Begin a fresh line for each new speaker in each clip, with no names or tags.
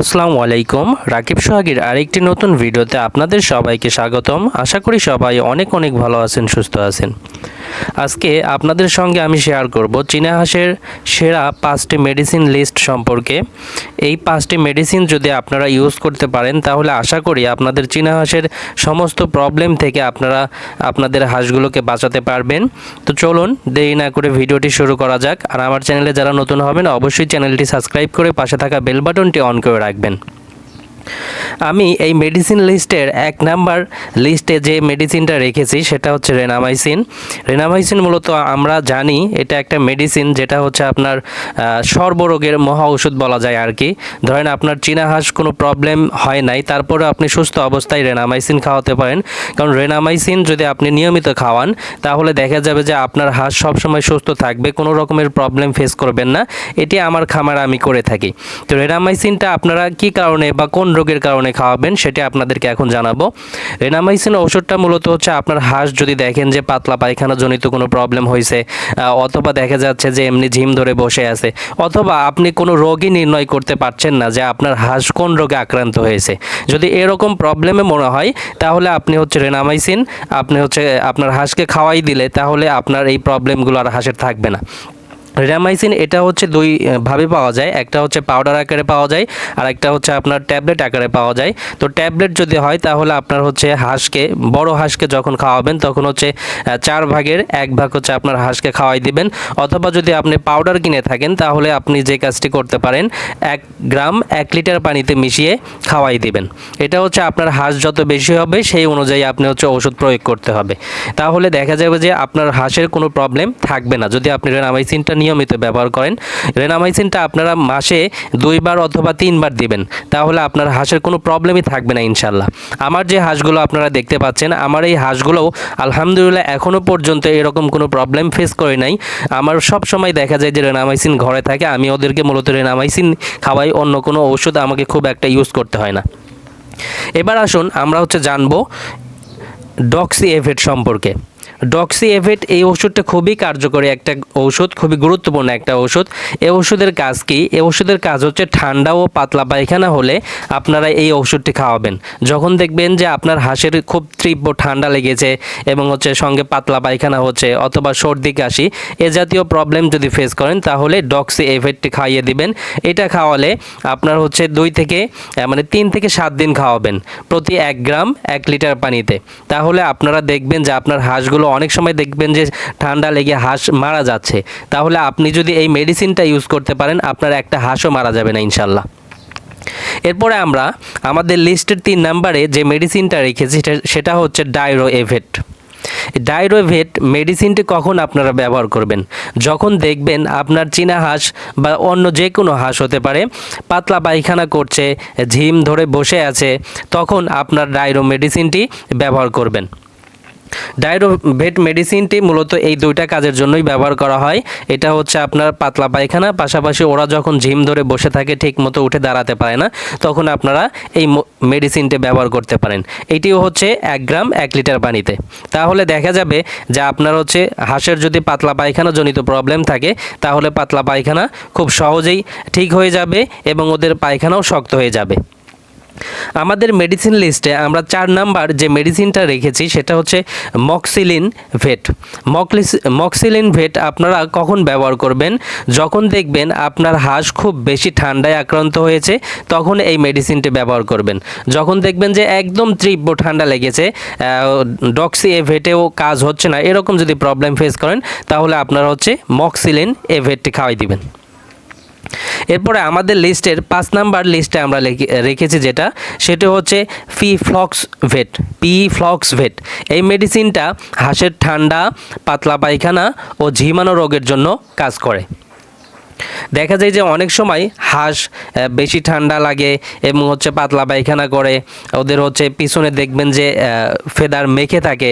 আসসালামু আলাইকুম। রাকিব সোহাগীর আরেকটি নতুন ভিডিওতে আপনাদের সবাইকে স্বাগতম। আশা করি সবাই অনেক অনেক ভালো আছেন, সুস্থ আছেন। আজকে আপনাদের সঙ্গে আমি শেয়ার করব চীনা হাঁসের সেরা পাঁচটি মেডিসিন লিস্ট সম্পর্কে। এই পাঁচটি মেডিসিন যদি আপনারা ইউজ করতে পারেন, তাহলে আশা করি আপনাদের চীনা হাঁসের সমস্ত প্রবলেম থেকে আপনারা আপনাদের হাঁসগুলোকে বাঁচাতে পারবেন। তো চলুন, দেরি না করে ভিডিওটি শুরু করা যাক। আর আমার চ্যানেলে যারা নতুন হবেন, অবশ্যই চ্যানেলটি সাবস্ক্রাইব করে পাশে থাকা বেল বাটনটি অন করে রাখবেন। আমি এই মেডিসিন লিস্টের এক নাম্বার লিস্টে যে মেডিসিনটা রেখেছি, সেটা হচ্ছে রেনামাইসিন রেনামাইসিন মূলত আমরা জানি এটা একটা মেডিসিন যেটা হচ্ছে আপনার সর্বরোগের মহা ওষুধ বলা যায় আর কি। ধরেন আপনার চীনা হাঁস কোনো প্রবলেম হয় নাই তারপরে আপনি সুস্থ অবস্থায় রেনামাইসিন খাওয়াতে পারেন। কারণ রেনামাইসিন যদি আপনি নিয়মিত খাওয়ান, তাহলে দেখা যাবে যে আপনার হাঁস সবসময় সুস্থ থাকবে, কোনো রকমের প্রবলেম ফেস করবেন না। এটি আমার খামার আমি করে থাকি। তো রেনামাইসিনটা আপনারা কি কারণে বা কোন রোগের কারণে খাওয়াবেন, সেটা আপনাদেরকে এখন জানাব। রেনামাইসিন ওষুধটা মূলত হচ্ছে আপনার হাঁস যদি দেখেন যে পাতলা পায়খানা জনিত কোনো প্রবলেম হয়েছে অথবা দেখা যাচ্ছে যে এমনি ঝিম ধরে বসে আছে, অথবা আপনি কোনো রোগই নির্ণয় করতে পারছেন না যে আপনার হাঁস কোন রোগে আক্রান্ত হয়েছে। যদি এরকম প্রবলেমে মনে হয়, তাহলে আপনি হচ্ছে রেনামাইসিন, আপনি হচ্ছে আপনার হাঁসকে খাওয়াই দিলে, তাহলে আপনার এই প্রবলেমগুলো আর হাঁসের থাকবে না। রেনামাইসিন এটা হচ্ছে দুই ভাবে পাওয়া যায়। একটা হচ্ছে পাউডার আকারে পাওয়া যায়, আর একটা হচ্ছে আপনার ট্যাবলেট আকারে পাওয়া যায়। তো ট্যাবলেট যদি হয়, তাহলে আপনার হচ্ছে হাঁসকে, বড় হাঁসকে যখন খাওয়াবেন, তখন হচ্ছে চার ভাগের এক ভাগ হচ্ছে আপনার হাঁসকে খাওয়াই দিবেন। অথবা যদি আপনি পাউডার কিনে থাকেন, তাহলে আপনি যে কাজটি করতে পারেন, এক গ্রাম এক লিটার পানিতে মিশিয়ে খাওয়াই দিবেন। এটা হচ্ছে আপনার হাঁস যত বেশি হবে, সেই অনুযায়ী আপনি হচ্ছে ওষুধ প্রয়োগ করতে হবে। তাহলে দেখা যাবে যে আপনার হাঁসের কোনো প্রবলেম থাকবে না। যদি আপনি রেনামাইসিনটা নিয়মিত ব্যবহার করেন। রেনামাইসিনটা আপনারা মাসে দুইবার অথবা তিনবার দিবেন। তাহলে আপনার হাঁসের কোনো প্রবলেমই থাকবে না ইনশাল্লাহ। আমার যে হাঁসগুলো আপনারা দেখতে পাচ্ছেন, আমার এই হাঁসগুলোও আলহামদুলিল্লাহ এখনও পর্যন্ত এরকম কোনো প্রবলেম ফেস করে নাই। আমার সব সময় দেখা যায় যে রেনামাইসিন ঘরে থাকে, আমি ওদেরকে মূলত রেনামাইসিন খাওয়াই, অন্য কোনো ওষুধ আমাকে খুব একটা ইউজ করতে হয় না। এবার আসুন, আমরা হচ্ছে জানব ডক্সি এভেট সম্পর্কে। ডক্সি এভেট এই ওষুধটা খুবই কার্যকরী একটা ঔষধ খুবই গুরুত্বপূর্ণ একটা ওষুধ। এই ওষুধের কাজ কি? এই ওষুধের কাজ হচ্ছে ঠান্ডা ও পাতলা পায়খানা হলে আপনারা এই ওষুধটি খাওয়াবেন। যখন দেখবেন যে আপনার হাঁসের খুব তীব্র ঠান্ডা লেগেছে এবং হচ্ছে সঙ্গে পাতলা পায়খানা হচ্ছে অথবা সর্দি কাশি, এ জাতীয় প্রবলেম যদি ফেস করেন, তাহলে ডক্সি এভেটটি খাইয়ে দিবেন। এটা খাওয়ালে আপনার হচ্ছে দুই থেকে মানে তিন থেকে সাত দিন খাওয়াবেন প্রতি এক গ্রাম এক লিটার পানিতে। তাহলে আপনারা দেখবেন যে আপনার হাঁসগুলো অনেক সময় দেখবেন যে ঠান্ডা লেগে হাঁস মারা যাচ্ছে। তাহলে আপনি যদি এই মেডিসিনটা ইউজ করতে পারেন, আপনার একটা হাঁসও মারা যাবে না, ইনশাল্লাহ। এরপরে আমরা আমাদের লিস্টের তিন নাম্বারে যে মেডিসিনটা রেখেছি, সেটা- হচ্ছে ডায়রো এভেট ডাইরোভেট মেডিসিনটি কখন আপনারা ব্যবহার করবেন? যখন দেখবেন আপনার চীনা হাঁস বা অন্য যে কোনো হাঁস হতে পারে, পাতলা পায়খানা করছে, ঝিম ধরে বসে আছে, তখন আপনার ডাইরো মেডিসিনটি ব্যবহার করবেন। ডাইরোভেট মেডিসিনটি মূলত এই দুইটা কাজের জন্যই ব্যবহার করা হয়। এটা হচ্ছে আপনার পাতলা পায়খানা, পাশাপাশি ওরা যখন ঝিম ধরে বসে থাকে ঠিক মতো উঠে দাঁড়াতে পারে না, তখন আপনারা এই মেডিসিনটি ব্যবহার করতে পারেন। এটিও হচ্ছে এক গ্রাম এক লিটার পানিতে। তাহলে দেখা যাবে যে আপনার হচ্ছে হাঁসের যদি পাতলা পায়খানা জনিত প্রবলেম থাকে, তাহলে পাতলা পায়খানা খুব সহজেই ঠিক হয়ে যাবে এবং ওদের পায়খানাও শক্ত হয়ে যাবে। আমাদের মেডিসিন লিস্টে আমরা চার নাম্বার যে মেডিসিনটা রেখেছি সেটা হচ্ছে মক্সিলিন ভেট মকলিস মক্সিলিন ভেট আপনারা কখন ব্যবহার করবেন? যখন দেখবেন আপনার হাঁস খুব বেশি ঠান্ডায় আক্রান্ত হয়েছে, তখন এই মেডিসিনটি ব্যবহার করবেন। যখন দেখবেন যে একদম তীব্র ঠান্ডা লেগেছে ডক্সি এ ভেটেও কাজ হচ্ছে না, এরকম যদি প্রবলেম ফেস করেন, তাহলে আপনারা হচ্ছে মক্সিলিন এ ভেটটি খাওয়াই দিবেন। এরপরে আমাদের লিস্টের পাঁচ নাম্বার লিস্টে আমরা রেখেছি যেটা, সেটা হচ্ছে P flox vet P flox vet এই মেডিসিনটা হাঁসের ঠান্ডা, পাতলা পায়খানা ও ঝিমানো রোগের জন্য কাজ করে। দেখা যায় যে অনেক সময় হাঁস বেশি ঠান্ডা লাগে এবং হচ্ছে পাতলা পায়খানা করে। ওদের হচ্ছে পিছনে দেখবেন যে ফেদার মেখে থাকে।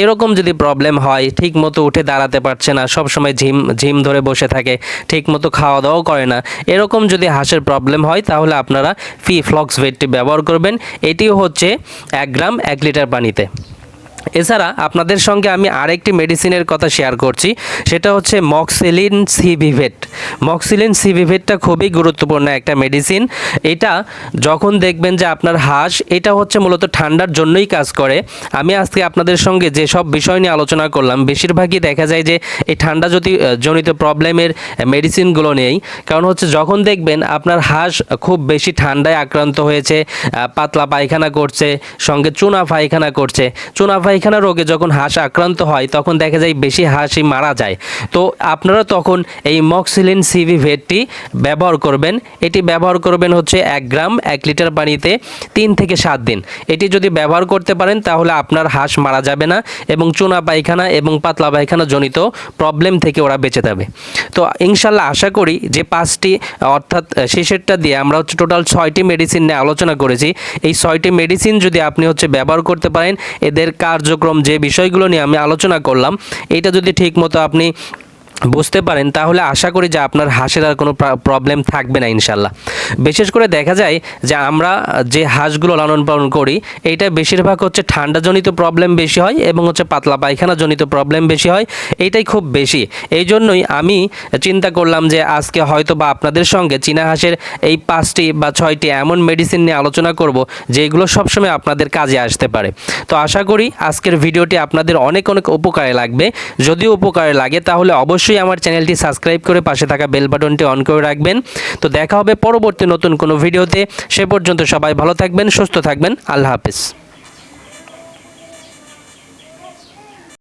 এরকম যদি প্রবলেম হয় ঠিক মতো উঠে দাঁড়াতে পারছে না সব সময় ঝিম ঝিম ধরে বসে থাকে ঠিক মতো খাওয়া দাওয়াও করে না। এরকম যদি হাঁসের প্রবলেম হয়, তাহলে আপনারা ফি ফ্লক্স ভেটটি ব্যবহার করবেন। এটিও হচ্ছে এক গ্রাম এক লিটার পানিতে। এছাড়া আপনাদের সঙ্গে আমি আরেকটি মেডিসিনের কথা শেয়ার করছি, সেটা হচ্ছে মক্সিলিন সিভিভেট মক্সিলিন সিভিভেটটা খুবই গুরুত্বপূর্ণ একটা মেডিসিন এটা যখন দেখবেন যে আপনার হাঁস, এটা হচ্ছে মূলত ঠান্ডার জন্যই কাজ করে। আমি আজকে আপনাদের সঙ্গে যেসব বিষয় নিয়ে আলোচনা করলাম, বেশিরভাগই দেখা যায় যে এই ঠান্ডা যদি জনিত প্রবলেমের মেডিসিনগুলো নেই। কারণ হচ্ছে যখন দেখবেন আপনার হাঁস খুব বেশি ঠান্ডায় আক্রান্ত হয়েছে পাতলা পায়খানা করছে, সঙ্গে চুনা পায়খানা করছে। চুনা পায়খানা রোগে যখন হাঁস আক্রান্ত হয়, তখন দেখা যায় বেশি হাঁসই মারা যায়। তো আপনারা তখন এই মক্সিলিন সিভি ভেটটি ব্যবহার করবেন। এটি ব্যবহার করবেন হচ্ছে এক গ্রাম, এক লিটার পানিতে তিন থেকে সাত দিন। এটি যদি ব্যবহার করতে পারেন, তাহলে আপনার হাঁস মারা যাবে না এবং চুনা পায়খানা এবং পাতলা পায়খানা জনিত প্রবলেম থেকে ওরা বেঁচে যাবে। তো ইনশাল্লাহ আশা করি যে পাঁচটি, অর্থাৎ শেষেরটা দিয়ে আমরা হচ্ছে টোটাল ছয়টি মেডিসিন নিয়ে আলোচনা করেছি। এই ছয়টি মেডিসিন যদি আপনি হচ্ছে ব্যবহার করতে পারেন, এদের কার্যক্রম যে বিষয়গুলো নিয়ে আমি আলোচনা করলাম এটা যদি ঠিক মতো আপনি বুঝতে পারেন, তাহলে আশা করি যে আপনার হাঁসের আর কোনো প্রবলেম থাকবে না ইনশাল্লাহ। বিশেষ করে দেখা যায় যে আমরা যে হাঁসগুলো লালন পালন করি, এইটা বেশিরভাগ হচ্ছে ঠান্ডাজনিত প্রবলেম বেশি হয় এবং হচ্ছে পাতলা পায়খানা জনিত প্রবলেম বেশি হয়, এইটাই খুব বেশি। এই জন্যই আমি চিন্তা করলাম যে আজকে হয়তো বা আপনাদের সঙ্গে চীনা হাঁসের এই পাঁচটি বা ছয়টি এমন মেডিসিন নিয়ে আলোচনা করব, যেগুলো সবসময় আপনাদের কাজে আসতে পারে। তো আশা করি আজকের ভিডিওটি আপনাদের অনেক অনেক উপকারে লাগবে। যদিও উপকারে লাগে তাহলে অবশ্যই আমার চ্যানেলটি সাবস্ক্রাইব করে পাশে থাকা বেল বাটনটি অন করে রাখবেন। তো দেখা হবে পরবর্তী নতুন কোনো ভিডিওতে। সে পর্যন্ত সবাই ভালো থাকবেন, সুস্থ থাকবেন। আল্লাহ হাফিজ।